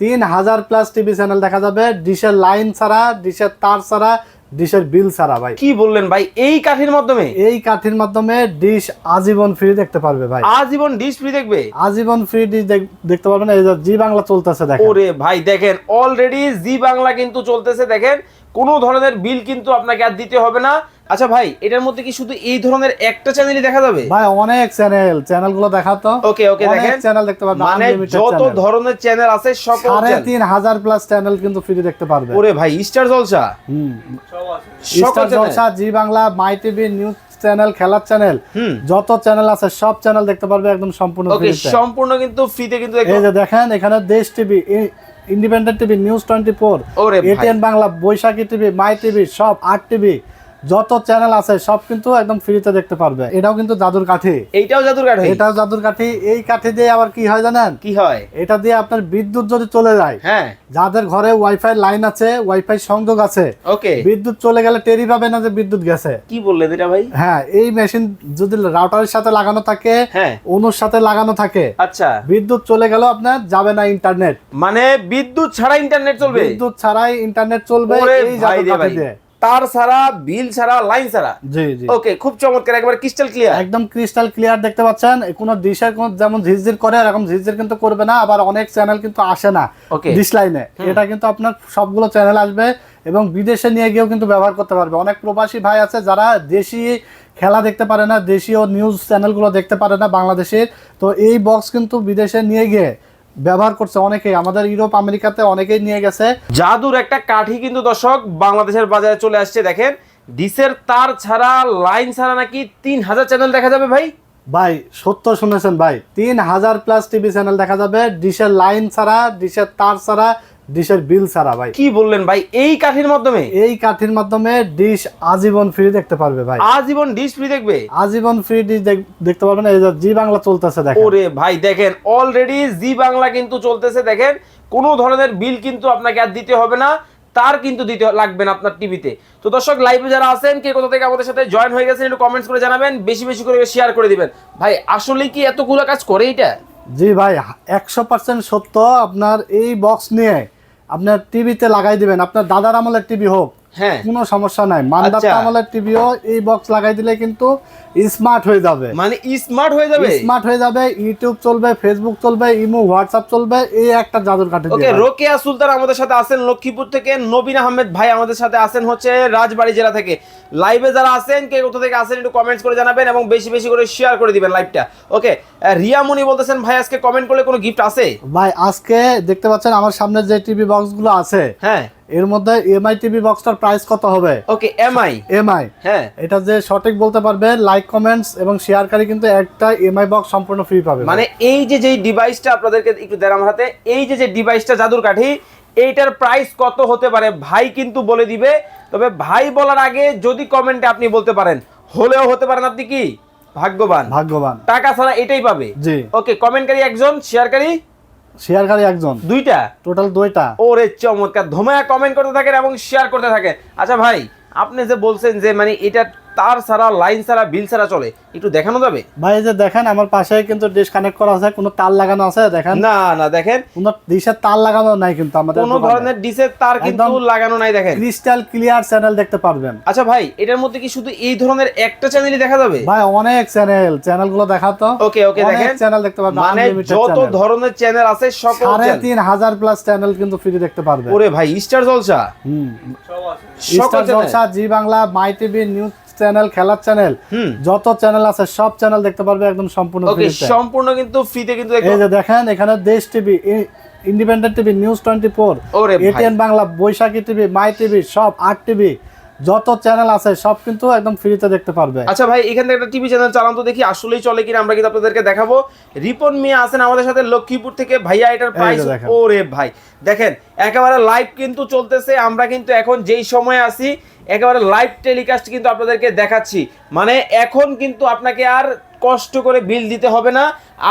তিন হাজার plus TV channel দেখা যাবে ডিশের লাইন ছাড়া ডিশের তার ছাড়া ডিশের বিল ছাড়া ভাই। কি বললেন ভাই? এই কাঠির মাধ্যমে? এই কাঠির মাধ্যমে ডিশ আজীবন ফ্রি দেখতে পারবে ভাই। আজীবন ডিশ ফ্রি দেখবে? আজীবন ফ্রি ডিশ দেখতে পারবেন এই যে জি বাংলা চলতেছে দেখেন। ওরে ভাই দেখেন অলরেডি জি বাংলা কিন্তু চলতেছে দেখেন। কোনো ধরনের বিল কিন্তু আপনাকে আর দিতে হবে না। আচ্ছা ভাই এটার মধ্যে কি শুধু এই ধরনের একটা চ্যানেলই দেখা যাবে? ভাই অনেক চ্যানেল চ্যানেলগুলো দেখাতো ওকে ওকে অনেক দেখেন। চ্যানেল দেখতে পারবেন মানে যত ধরনের চ্যানেল আছে সকল সাড়ে channel। তিন হাজার প্লাস চ্যানেল কিন্তু ফ্রি দেখতে পারবে। ওরে ভাই স্টার জলসা হুম। সকল Star Jalsha Zee Bangla My TV news channel খেলার চ্যানেল হুম। যত চ্যানেল আছে সব চ্যানেল দেখতে পারবে একদম সম্পূর্ণ ওকে সম্পূর্ণ কিন্তু ফ্রিতে কিন্তু এই যে দেখেন এখানে Desh TV Independent TV news twenty four ATN Bangla Baishakhi TV My TV সব আট টিভি যত চ্যানেল আছে সব কিন্তু একদম ফ্রিতে দেখতে পারবে। এটাও কিন্তু জাদুর কাঠি। এইটাও জাদুর কাঠি? এটাও জাদুর কাঠি। এই কাঠি দিয়ে আবার কি হয় জানেন? কি হয়? এটা দিয়ে আপনার বিদ্যুৎ যদি চলে যায় হ্যাঁ। যাদের ঘরে ওয়াইফাই লাইন আছে ওয়াইফাই সংযোগ আছে ওকে। বিদ্যুৎ চলে গেলে টেরি পাবে না যে বিদ্যুৎ গেছে। কি বললেন এটা ভাই? হ্যাঁ এই মেশিন যদি রাউটারের সাথে লাগানো থাকে হ্যাঁ। অনুর সাথে লাগানো থাকে আচ্ছা। বিদ্যুৎ চলে গেল আপনার যাবে না ইন্টারনেট মানে বিদ্যুৎ ছাড়া ইন্টারনেট চলবে? বিদ্যুৎ ছাড়াই ইন্টারনেট চলবে এই জাদুর কাঠি দিয়ে। তার ছাড়া বিল ছাড়া লাইন ছাড়া। জি জি। ওকে খুব চমৎকার একবার ক্রিস্টাল ক্লিয়ার একদম ক্রিস্টাল ক্লিয়ার দেখতে পাচ্ছেন। কোনো ডিশের কোন যেমন ঝিরঝির করে এরকম ঝিরঝির কিন্তু করবে না। আবার অনেক চ্যানেল কিন্তু আসে না Okay. ডিশ লাইনে এটা কিন্তু আপনার সবগুলো চ্যানেল আসবে এবং বিদেশে নিয়ে গিয়েও কিন্তু ব্যবহার করতে পারবে। অনেক প্রবাসী ভাই আছে যারা দেশি খেলা দেখতে পারে না দেশীয় নিউজ চ্যানেলগুলো দেখতে পারে না বাংলাদেশের। তো এই বক্স কিন্তু বিদেশে নিয়ে গিয়ে ব্যবহার করছে অনেকেই। আমাদের ইউরোপ আমেরিকাতে অনেকেই নিয়ে গেছে। জাদুর একটা কাঠি কিন্তু দর্শক বাংলাদেশের বাজারে চলে আসছে দেখেন। ডিসের তার ছাড়া লাইন ছাড়া নাকি তিন হাজার চ্যানেল দেখা যাবে ভাই? ভাই সত্য শুনেছেন ভাই। তিন হাজার প্লাস টিভি চ্যানেল দেখা যাবে। ডিশের লাইন ছাড়া ডিশের তার ছাড়া ডিশের বিল ছাড়া ভাই। কি বললেন ভাই? এই কাঠির মাধ্যমে? এই কাঠির মাধ্যমে ডিশ আজীবন ফ্রি দেখতে পারবে ভাই। আজীবন ডিশ ফ্রি দেখবে? আজীবন ফ্রি ডিশ দেখতে পারবেন এই যে জি বাংলা চলতেছে দেখেন। ওরে ভাই দেখেন অলরেডি জি বাংলা কিন্তু চলতেছে দেখেন। কোনো ধরনের বিল কিন্তু আপনাকে আর দিতে হবে না তার কিন্তু দিতে লাগবে না আপনার টিভিতে। তো দর্শক লাইভে যারা আছেন কে কোথা থেকে আমাদের সাথে জয়েন হয়ে গেছেন একটু কমেন্টস করে জানাবেন বেশি বেশি করে শেয়ার করে দিবেন। ভাই আসলে কি এতগুলো কাজ করে এটা? জি ভাই একশো পার্সেন্ট সত্য আপনার এই বক্স নিয়ে। আপনার টিভিতে লাগাই দিবেন আপনার দাদার আমলের টিভি হোক। হ্যাঁ। কোনো সমস্যা নাই। মান্দার আচ্ছা। আমলের টিভিও এই বক্স লাগাই দিলে কিন্তু স্মার্ট হয়ে যাবে। মানে স্মার্ট হয়ে যাবে? স্মার্ট হয়ে যাবে ইউটিউব চলবে ফেসবুক চলবে ইমো হোয়াটসঅ্যাপ চলবে এই একটা জাদুর কাঠি ওকে রোকেয়া সুলতান আমাদের সাথে আছেন লক্ষ্মীপুর থেকে। নবীন আহমেদ ভাই আমাদের সাথে আছেন হচ্ছে রাজবাড়ী জেলা থেকে। লাইভে যারা আছেন কে কোথা থেকে আছেন একটু কমেন্টস করে জানাবেন এবং বেশি বেশি করে শেয়ার করে দিবেন লাইভটা ওকে রিয়া মনি বলতেছেন ভাই আজকে কমেন্ট করলে কোনো গিফট আছে? ভাই আজকে দেখতে পাচ্ছেন আমার সামনে যে টিভি বক্সগুলো আছে হ্যাঁ। এর মধ্যে এমআই টিভি বক্সটার প্রাইস কত হবে? ওকে এমআই এমআই হ্যাঁ। এটা যে সঠিক বলতে পারবে লাইক কমেন্টস এবং শেয়ারকারী কিন্তু একটা এমআই বক্স সম্পূর্ণ ফ্রি পাবে মানে এই যে যে ডিভাইসটা আপনাদেরকে একটু দেন আমার হাতে এই যে যে ডিভাইসটা জাদুর কাঠি এইটার প্রাইস কত হতে পারে ভাই কিন্তু বলে দিবে। তবে ভাই বলার আগে যদি কমেন্টে আপনি বলতে পারেন হলেও হতে পারেন আপনি কি? ভাগ্যবান। ভাগ্যবান। টাকা ছাড়া এটাই পাবে। জি। ওকে কমেন্টকারী একজন শেয়ারকারী শেয়ারকারী একজন। দুইটা? টোটাল দুইটা। ওরে চমৎকার। ধোমায়া কমেন্ট করতে থাকেন এবং শেয়ার করতে থাকেন। আচ্ছা ভাই আপনি যে বলছেন যে মানে এটা তার ছাড়া লাইন ছাড়া বিল ছাড়া চলে। একটু দেখানো যাবে? ভাই যে দেখেন আমার পাশে কিন্তু ডিশ কানেক্ট করা আছে কোনো তার লাগানো আছে দেখেন। না না দেখেন। কোনো ডিশের তার লাগানো নাই কিন্তু আমাদের কোনো ধরনের ডিসের তার কিন্তু লাগানো নাই দেখেন। ক্রিস্টাল ক্লিয়ার চ্যানেল দেখতে পারবেন। আচ্ছা ভাই এটার মধ্যে কি শুধু এই ধরনের একটা চ্যানেলই দেখা যাবে? ভাই অনেক চ্যানেল চ্যানেলগুলো দেখাতো ওকে ওকে দেখেন। চ্যানেল দেখতে পারবেন মানে যত। ধরনের চ্যানেল আছে সকল। তিন হাজার প্লাস চ্যানেল কিন্তু ফ্রি দেখতে পারবে ওরে ভাই star Jalsha hmm. Star Jalsha Zee Bangla My TV news channel খেলার চ্যানেল যত চ্যানেল আছে সব চ্যানেল দেখতে পারবে একদম সম্পূর্ণ সম্পূর্ণ কিন্তু ফ্রিতে কিন্তু এই যে দেখেন এখানে Desh TV Independent TV news twenty four ATN Bangla Baishakhi TV My TV সব আট টিভি যত চ্যানেল আছে সব কিন্তু একদম ফ্রিতে দেখতে পারবে। আচ্ছা ভাই এখান থেকে একটা টিভি চ্যানেল চালান তো দেখি আসলেই চলে কিনা আমরা কিন্তু আপনাদেরকে দেখাবো। রিপন মিয়া আছেন আমাদের সাথে লক্ষ্মীপুর থেকে ভাইয়া এটার প্রাইস দেখেন। ওরে ভাই। দেখেন একেবারে লাইভ কিন্তু চলতেছে আমরা কিন্তু এখন যেই সময় আছি একেবারে লাইভ টেলিকাস্ট কিন্তু আপনাদেরকে দেখাচ্ছি। মানে এখন কিন্তু আপনাকে আর কষ্ট করে বিল দিতে হবে না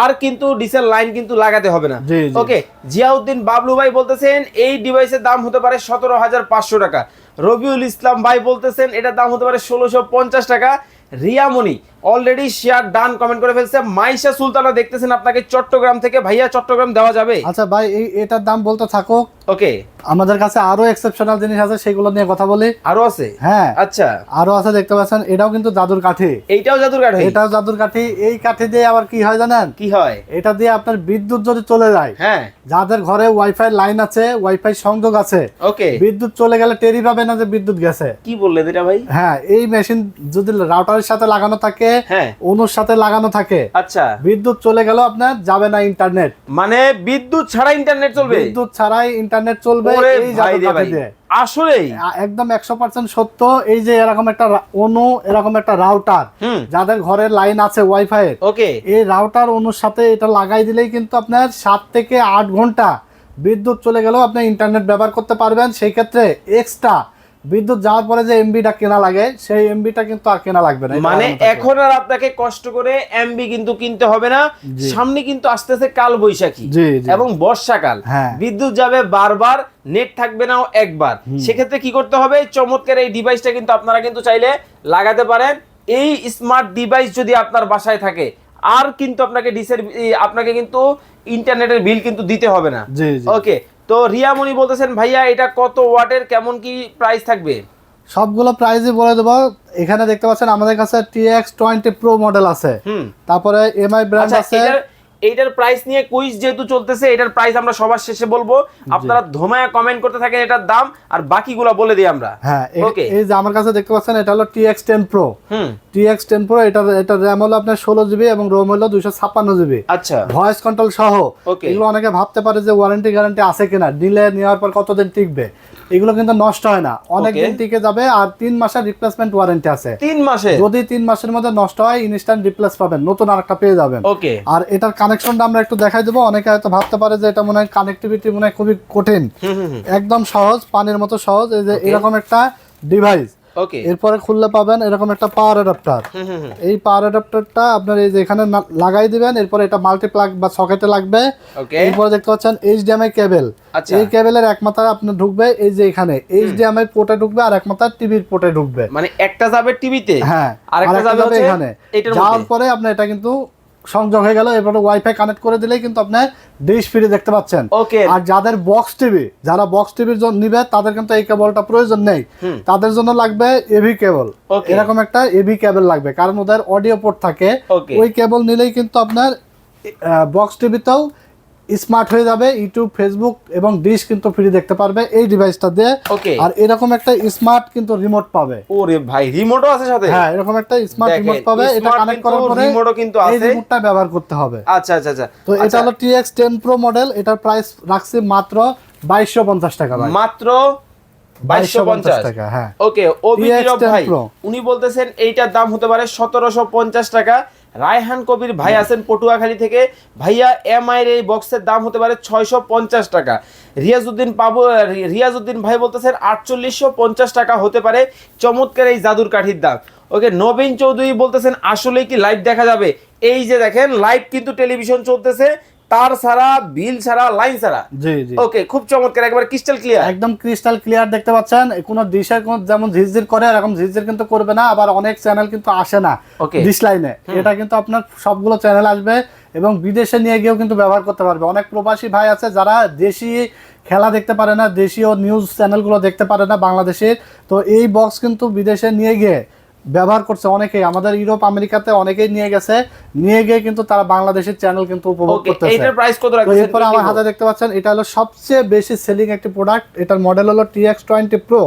আর কিন্তু ডিসেল লাইন কিন্তু লাগাতে হবে না। ওকে জিয়াউদ্দিন বাবলু ভাই বলতেছেন এই ডিভাইসের দাম হতে পারে সতেরো হাজার পাঁচশো টাকা। রবিউল ইসলাম ভাই বলতেছেন এটার দাম হতে পারে ষোলোশো পঞ্চাশ টাকা। Riyamoni already share done comment করে ফেলছে। মাইশা সুলতানা দেখতেছেন আপনাকে চট্টগ্রাম থেকে। ভাইয়া চট্টগ্রাম দেওয়া যাবে? আচ্ছা ভাই এই এটার দাম বলতে থাকো ওকে। আমাদের কাছে আরও এক্সেপশনাল জিনিস আছে সেগুলো নিয়ে কথা বলি। আরও আছে? হ্যাঁ। আচ্ছা। আরও আছে দেখতে পাচ্ছেন এটাও কিন্তু জাদুর কাঠি। এইটাও জাদুর কাঠি? এটাও জাদুর কাঠি। এই কাঠি দিয়ে আবার কি হয় জানেন? কি হয়? এটা দিয়ে আপনার বিদ্যুৎ যদি চলে যায় হ্যাঁ। যাদের ঘরে ওয়াইফাই লাইন আছে ওয়াইফাই সংযোগ আছে ওকে। বিদ্যুৎ চলে গেলে টেরি পাবে না যে বিদ্যুৎ গেছে। কি বললেন এটা ভাই? হ্যাঁ এই মেশিন যদি রাউটারের সাথে লাগানো থাকে অনুর সাথে লাগানো থাকে। আচ্ছা। বিদ্যুৎ চলে গেল আপনার যাবে না ইন্টারনেট। মানে বিদ্যুৎ ছাড়া ইন্টারনেট চলবে? বিদ্যুৎ ছাড়াই ইন্টারনেট চলবে আসলেই? একদম একশো পার্সেন্ট সত্য এই যে এরকম একটা অনু এরকম একটা রাউটার যাদের ঘরে লাইন আছে ওয়াইফাই ওকে। এই রাউটার অনুর সাথে এটা লাগাই দিলেই কিন্তু আপনার সাত থেকে আট ঘণ্টা বিদ্যুৎ চলে গেলেও আপনি ইন্টারনেট ব্যবহার করতে পারবেন। সেই ক্ষেত্রে এক্সট্রা বিদ্যুৎ যাওয়ার পরে যে এমবিটা কেনা লাগে সেই এমবিটা কিন্তু আর কেনা লাগবে না। মানে এখন আর আপনাকে কষ্ট করে এমবি কিন্তু কিনতে হবে না। সামনে কিন্তু আসতেছে কাল বৈশাখী এবং বর্ষাকাল। হ্যাঁ। বিদ্যুৎ যাবে বারবার নেট থাকবে নাও একবার। সেক্ষেত্রে কি করতে হবে? চমৎকার এই ডিভাইসটা কিন্তু আপনারা কিন্তু চাইলে লাগাতে পারেন। এই স্মার্ট ডিভাইস যদি আপনার বাসায় থাকে আর কিন্তু আপনাকে ডিসের আপনাকে কিন্তু ইন্টারনেটের বিল কিন্তু দিতে হবে না। ওকে তো রিয়ামণি বলতেছেন ভাইয়া এটা কত ওয়াটের কেমন কি প্রাইস থাকবে? সবগুলো প্রাইসই বলে দেবো। এখানে দেখতে পাচ্ছেন আমাদের কাছে টিএক্স টোয়েন্টি প্রো মডেল আছে। হুম। তারপরে এমআই ব্র্যান্ড আচ্ছা আছে। এটার এইটার প্রাইস নিয়ে কুইজ যেহেতু চলতেছে এটার প্রাইস আমরা সবার শেষে বলব। আপনারা ধমায়া কমেন্ট করতে থাকেন এটার দাম আর বাকিগুলো বলে দিই আমরা। হ্যাঁ Okay. এই যে আমার কাছে দেখতে পাচ্ছেন এটা হলো টিএক্স টেন প্রো হুম। টিএক্স টেন প্রো এটা এটা র্যাম হলো আপনার ষোলো জিবি এবং রোম হলো দুইশো ছাপ্পান্ন জিবি আচ্ছা। ভয়েস কন্ট্রোল সহ. এগুলো অনেকে ভাবতে পারে যে ওয়ারেন্টি গ্যারান্টি আছে কিনা। নিলে নেওয়ার পর কতদিন টিকবে? এগুলো কিন্তু নষ্ট হয় না। অনেক দিন টিকে যাবে আর তিন মাসের রিপ্লেসমেন্ট ওয়ারেন্টি আছে। তিন মাসে? যদি তিন মাসের মধ্যে নষ্ট হয় ইনস্ট্যান্ট রিপ্লেস পাবেন নতুন আরেকটা পেয়ে যাবেন। ওকে আর এটার কানেকশনটা আমরা একটু দেখাই দেবো। অনেকে হয়তো ভাবতে পারে যে এটা মনে হয় কানেক্টিভিটি মনে হয় খুবই কঠিন। একদম সহজ পানির মতো সহজ। এই যে এরকম একটা ডিভাইস ওকে এরপরে খুললে পাবেন এরকম একটা পাওয়ার অ্যাডাপ্টার। এই পাওয়ার অ্যাডাপ্টারটা আপনার এই যে এখানে লাগাই দিবেন এরপরে এটা মাল্টি প্লাগ বা সকেটে লাগবে। ওকে এরপরে দেখতে পাচ্ছেন এইচডিএমআই কেবল আচ্ছা। এই কেবলের এক মাথা আপনার ঢুকবে এই যে এখানে। এইচডিএমআই পোর্টে ঢুকবে আর এক মাথা টিভির পোর্টে ঢুকবে। মানে একটা যাবে টিভিতে হ্যাঁ আরেকটা আরেকটা যাবে এখানে। যাওয়ার পরে আপনার এটা কিন্তু সংযোগ হয়ে গেল এরপরে ওয়াইফাই কানেক্ট করে দিলেই কিন্তু আপনি ডিশ ফ্রি দেখতে পাচ্ছেন। ওকে আর যাদের বক্স টিভি যারা বক্স টিভির জন্য নিবে তাদের কিন্তু এই কেবলটা প্রয়োজন নেই। তাদের জন্য লাগবে এভি কেবল এরকম একটা এভি কেবল লাগবে কারণ ওদের অডিও পোর্ট থাকে। ওই কেবল নিলেই কিন্তু আপনার বক্স টিভিতেও স্মার্ট হয়ে যাবে ইউটিউব ফেসবুক এবং ডিশ কিন্তু ফ্রি দেখতে পারবে এই ডিভাইসটা দিয়ে। ওকে আর এরকম একটা স্মার্ট কিন্তু রিমোট পাবে। ওরে ভাই রিমোটও আছে সাথে? হ্যাঁ এরকম একটা স্মার্ট রিমোট পাবে এটা কানেক্ট করার পরে remote-ও কিন্তু এই রিমোটটা ব্যবহার করতে হবে। আচ্ছা আচ্ছা আচ্ছা। তো এটা হলো টিএক্স টেন প্রো মডেল এটার প্রাইস রাখছি মাত্র বাইশশো পঞ্চাশ টাকা ভাই। মাত্র বাইশশো পঞ্চাশ। টাকা হ্যাঁ। ওকে ওবি TX10 ভাই উনি বলতেছেন এইটার দাম হতে পারে সতেরোশো পঞ্চাশ টাকা। রায়হান কবির ভাই আছেন পটুয়াখালী থেকে। ভাইয়া এমআইয়ের এই বক্সের দাম হতে পারে ছয়শো পঞ্চাশ টাকা। রিয়াজুদ্দিন পাবো রিয়াজুদ্দিন ভাই বলতেছেন আটচল্লিশশো পঞ্চাশ টাকা হতে পারে চমৎকার এই জাদুর কাঠির দাম। ওকে, নবীন চৌধুরী বলতেছেন আসলে কি লাইভ দেখা যাবে? এই যে দেখেন লাইভ কিন্তু টেলিভিশন চলতেছে। তার ছাড়া বিল ছাড়া লাইন ছাড়া। জি জি। ওকে খুব চমৎকার একবার ক্রিস্টাল ক্লিয়ার একদম ক্রিস্টাল ক্লিয়ার দেখতে পাচ্ছেন। কোনো ডিশের কোন যেমন ঝিরঝির করে এরকম ঝিরঝির কিন্তু করবে না। আবার অনেক চ্যানেল কিন্তু আসে না Okay. ডিশ লাইনে এটা কিন্তু আপনার সবগুলো চ্যানেল আসবে এবং বিদেশে নিয়ে গিয়েও কিন্তু ব্যবহার করতে পারবে। অনেক প্রবাসী ভাই আছে যারা দেশি খেলা দেখতে পারে না দেশীয় নিউজ চ্যানেলগুলো দেখতে পারে না বাংলাদেশের। তো এই বক্স কিন্তু বিদেশে নিয়ে গিয়ে ব্যবহার করছে অনেকেই। আমাদের ইউরোপ আমেরিকাতে অনেকেই নিয়ে গেছে। নিয়ে গিয়ে কিন্তু তারা বাংলাদেশের চ্যানেল কিন্তু উপভোগ ওকে করতেছে। এইটার প্রাইস কত তো রাখছেন এরপরে আমার হাতে দেখতে পাচ্ছেন এটা হলো সবচেয়ে বেশি সেলিং একটি প্রোডাক্ট এটার মডেল হলো টিএক্স টোয়েন্টি প্রো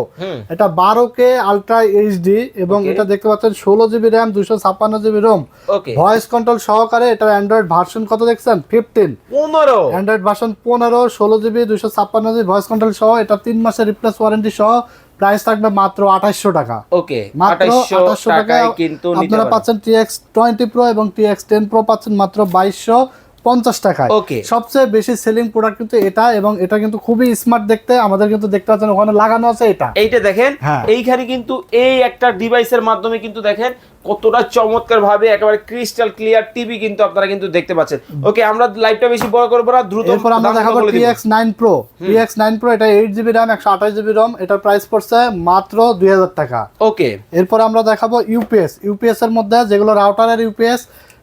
এটা বারো কে আলট্রা এইচডি এবং এটা দেখতে পাচ্ছেন ষোলো জিবি র্যাম দুশো ছাপ্পান্ন GB ROM okay voice control সহকারে এটার অ্যান্ড্রয়েড ভার্সন কত দেখছেন? ফিফটিন পনেরো। অ্যান্ড্রয়েড ভার্সন পনেরো ষোলো জিবি দুশো ছাপ্পান্ন জিবি ভয়েস কন্ট্রোল সহ এটা তিন মাসের রিপ্লেস ওয়ারেন্টি সহ। প্রাইস থাকবে মাত্র আঠাশশো টাকা। ওকে মাত্র আঠাশশো টাকায় কিন্তু আপনারা পাচ্ছেন টিএক্স টোয়েন্টি প্রো এবং টিএক্স টেন প্রো পাচ্ছেন মাত্র বাইশশো পঞ্চাশ টাকায়। ওকে সবচেয়ে বেশি সেলিং প্রোডাক্ট কিন্তু এটা এবং এটা কিন্তু খুবই স্মার্ট দেখতে। আমাদের কিন্তু দেখতে পাচ্ছেন ওখানে লাগানো আছে এটা। এইটা দেখেন হ্যাঁ। এইখানে কিন্তু এই একটা ডিভাইসের মাধ্যমে কিন্তু দেখেন কতটা চমৎকার ভাবে একেবারে ক্রিস্টাল ক্লিয়ার টিভি কিন্তু আপনারা কিন্তু দেখতে পাচ্ছেন। ওকে আমরা লাইভটা বেশি বড় করব না দ্রুত এরপর আমরা দেখাবো বলে দিব। TX nine pro TX nine pro এটা এইট জিবি র্যাম একশো আঠাশ জিবি রম এটার প্রাইস পড়ছে মাত্র দুই হাজার টাকা। ওকে এরপর আমরা দেখাবো ইউপিএস ইউপিএস এর মধ্যে যেগুলো রাউটারের ইউপিএস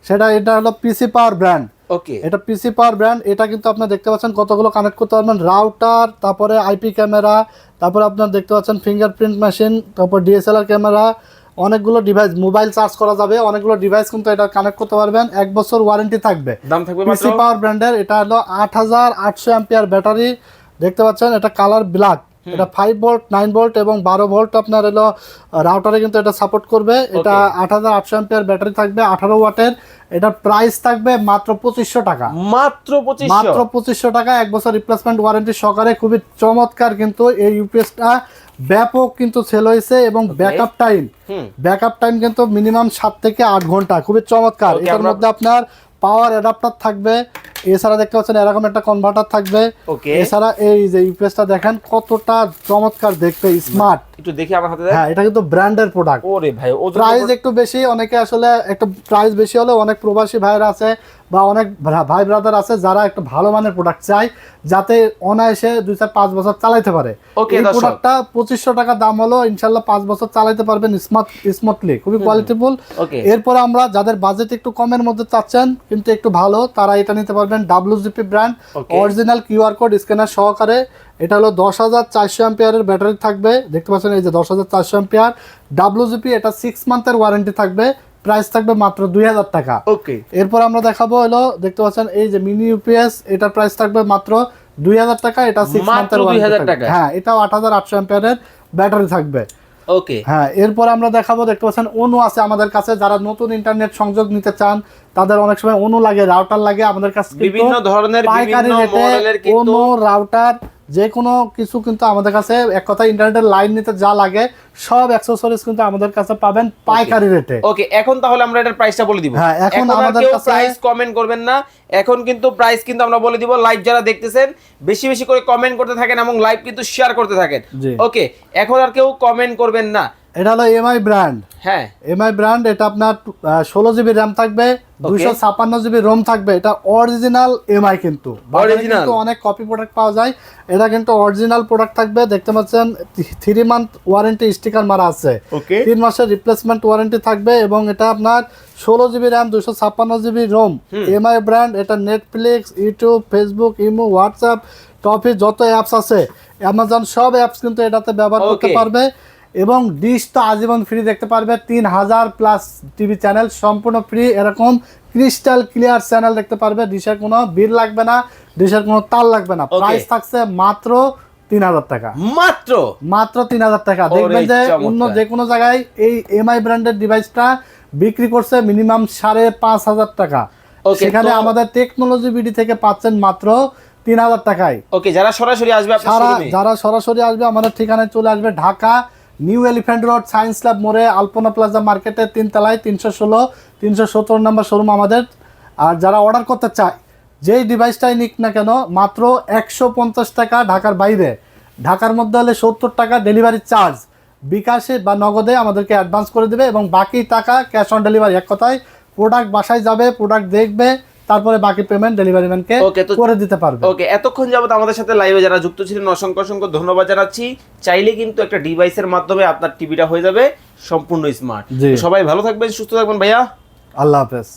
সেটা এটা হলো পিসি পাওয়ার ব্র্যান্ড ওকে এটা পিসি পাওয়ার ব্র্যান্ড এটা কিন্তু আপনার দেখতে পাচ্ছেন কতগুলো কানেক্ট করতে পারবেন। রাউটার তারপরে আইপি ক্যামেরা তারপরে আপনার দেখতে পাচ্ছেন ফিঙ্গারপ্রিন্ট মেশিন তারপর ডিএসএলআর ক্যামেরা অনেকগুলো ডিভাইস মোবাইল চার্জ করা যাবে অনেকগুলো ডিভাইস কিন্তু এটা কানেক্ট করতে পারবেন। এক বছর ওয়ারেন্টি থাকবে। দাম থাকবে পিসি পাওয়ার ব্র্যান্ডের এটা হলো আট হাজার আটশো অ্যাম্পিয়ার ব্যাটারি দেখতে পাচ্ছেন এটা কালার ব্ল্যাক এটা ফাইভ ভোল্ট নাইন ভোল্ট এবং বারো ভোল্ট আপনার হলো রাউটারে কিন্তু এটা সাপোর্ট করবে। এটা আট হাজার আটশো অ্যাম্পিয়ার ব্যাটারি থাকবে আঠারো ওয়াটের এটা প্রাইস থাকবে মাত্র পঁচিশশো টাকা। মাত্র মাত্র পঁচিশশো টাকা এক বছর রিপ্লেসমেন্ট ওয়ারেন্টি সহকারে। খুবই চমৎকার কিন্তু এই ইউপিএসটা ব্যাপক কিন্তু সেল হয়েছে এবং ব্যাকআপ টাইম ব্যাকআপ টাইম কিন্তু মিনিমাম সাত থেকে আট ঘণ্টা। খুবই চমৎকার। এটার মধ্যে আপনার পাওয়ার অ্যাডাপ্টার থাকবে। এছাড়া দেখতে পাচ্ছেন এরকম একটা কনভার্টার থাকবে। এছাড়া এই যে ইউপিএসটা দেখেন কতটা চমৎকার দেখতে স্মার্ট একটু দেখি আমার হাতে হ্যাঁ এটা কিন্তু ব্র্যান্ডের প্রোডাক্ট ওরে ভাই প্রাইস একটু বেশি অনেকে আসলে একটা প্রাইস বেশি হলে অনেক প্রবাসী ভাইরা আছে বা অনেক ভাই ব্রাদার আছে যারা একটু ভালো মানের প্রোডাক্ট চাই যাতে অনায়াসে দুই চার পাঁচ বছর চালাইতে পারে। এই প্রোডাক্টটা পঁচিশশো টাকা দাম হলো ইনশাল্লাহ পাঁচ বছর চালাইতে পারবেন স্মার্ট স্মুথলি খুবই কোয়ালিটিফুল এরপর আমরা যাদের বাজেট একটু কমের মধ্যে চাচ্ছেন কিন্তু একটু ভালো তারা এটা নিতে পারবেন WGP brand. Original QR code scanner সহকারে। এটা হলো দশ হাজার চারশো অ্যাম্পিয়ারের ব্যাটারি থাকবে। দেখতে পাচ্ছেন এই যে দশ হাজার চারশো অ্যাম্পিয়ার ডাব্লিউজিপি এটা সিক্স মান্থের ওয়ারেন্টি থাকবে। প্রাইস থাকবে মাত্র দুই হাজার টাকা। ওকে। এরপর আমরা দেখাবো হলো দেখতে পাচ্ছেন এই যে মিনি ইউপিএস এটার প্রাইস থাকবে মাত্র দুই হাজার টাকা এটা সিক্স মান্থের টাকা? হ্যাঁ এটাও আট হাজার আটশো অ্যাম্পিয়ারের ব্যাটারি থাকবে। ওকে। হ্যাঁ এরপর আমরা দেখাবো দেখতে পাচ্ছেন অনু আছে আমাদের কাছে যারা নতুন ইন্টারনেট সংযোগ নিতে চান তাদের অনেক সময় অনু লাগে রাউটার লাগে আমাদের কাছে বিভিন্ন ধরনের পাইকারি বিভিন্ন রেটে মডেলের কিন্তু অনু রাউটার যে কোনো কিছু কিন্তু আমাদের কাছে এক কথা ইন্টারনেটের লাইন নিতে যা লাগে সব অ্যাক্সেসরিজ কিন্তু আমাদের কাছে পাবেন পাইকারি রেটে ওকে এখন তাহলে আমরা এটার প্রাইসটা বলে দিব। হ্যাঁ, এখন আমাদের কাছে- প্রাইস কমেন্ট করবেন না। এখন কিন্তু প্রাইস কিন্তু আমরা বলে দিব লাইভ যারা দেখতেছেন বেশি বেশি করে কমেন্ট করতে থাকেন এবং লাইভ কিন্তু শেয়ার করতে থাকেন। ওকে এখন আর কেউ কমেন্ট করবেন না। এটা হলো এমআই ব্র্যান্ড হ্যাঁ। এমআই ব্র্যান্ড এটা আপনার ষোলো জিবি র্যাম থাকবে দুইশো ছাপ্পান্ন জিবি রোম থাকবে। এটা অরিজিনাল এমআই কিন্তু। কিন্তু অনেক কপি প্রোডাক্ট পাওয়া যায়। এটা কিন্তু অরিজিনাল প্রোডাক্ট থাকবে। দেখতে পাচ্ছেন থ্রি মান্থ ওয়ারেন্টি স্টিকার মারা আছে। তিন মাসের রিপ্লেসমেন্ট ওয়ারেন্টি থাকবে এবং এটা আপনার ষোলো জিবি র্যাম দুশো ছাপ্পান্ন জিবি রোম এমআই ব্র্যান্ড এটা Netflix YouTube Facebook imo WhatsApp টপি যত অ্যাপস আছে অ্যামাজন সব অ্যাপস কিন্তু এটাতে ব্যবহার করতে পারবে। এবং ডিশ তো আজীবন ফ্রি দেখতে পারবে। তিন হাজার প্লাস টিভি চ্যানেল সম্পূর্ণ ফ্রি এরকম ক্রিস্টাল ক্লিয়ার চ্যানেল দেখতে পারবে। ডিশের কোনো বিল লাগবে না। ডিশের কোনো তার লাগবে না। প্রাইস থাকছে মাত্র তিন হাজার টাকা। মাত্র? মাত্র তিন হাজার টাকা দেখবেন যে অন্য যে কোনো জায়গায় এই এমআই ব্র্যান্ডের ডিভাইসটা বিক্রি করছে মিনিমাম সাড়ে পাঁচ হাজার টাকা সেখানে আমাদের টেকনোলজি বিডি থেকে পাচ্ছেন মাত্র তিন হাজার টাকায়। ওকে যারা সরাসরি আসবে যারা সরাসরি আসবে আমাদের ঠিকানায় চলে আসবে Dhaka new elephant road, science lab মোড়ে, আলপনা প্লাজা মার্কেটের তিন তলায় তিনশো ষোলো, তিনশো সত্তর নম্বর শোরুম আমাদের। আর যারা অর্ডার করতে চায়, যেই ডিভাইসটাই নিক না কেন, মাত্র একশো পঞ্চাশ টাকা ঢাকার বাইরে। ঢাকার মধ্যে হলে সত্তর টাকা ডেলিভারি চার্জ বিকাশে বা নগদে আমাদেরকে অ্যাডভান্স করে দেবে এবং বাকি টাকা ক্যাশ অন ডেলিভারি এক কথায়। প্রোডাক্ট বাসায় যাবে প্রোডাক্ট দেখবে তারপরে বাকি পেমেন্ট ডেলিভারি ম্যানকে করে দিতে পারবে। ওকে এতক্ষণ যাবত আমাদের সাথে লাইভে যারা যুক্ত ছিলেন অসংখ্য অসংখ্য ধন্যবাদ জানাচ্ছি। চাইলে কিন্তু একটা ডিভাইসের মাধ্যমে আপনার টিভিটা হয়ে যাবে সম্পূর্ণ স্মার্ট সবাই ভালো থাকবেন সুস্থ থাকবেন ভাইয়া। আল্লাহ হাফেজ।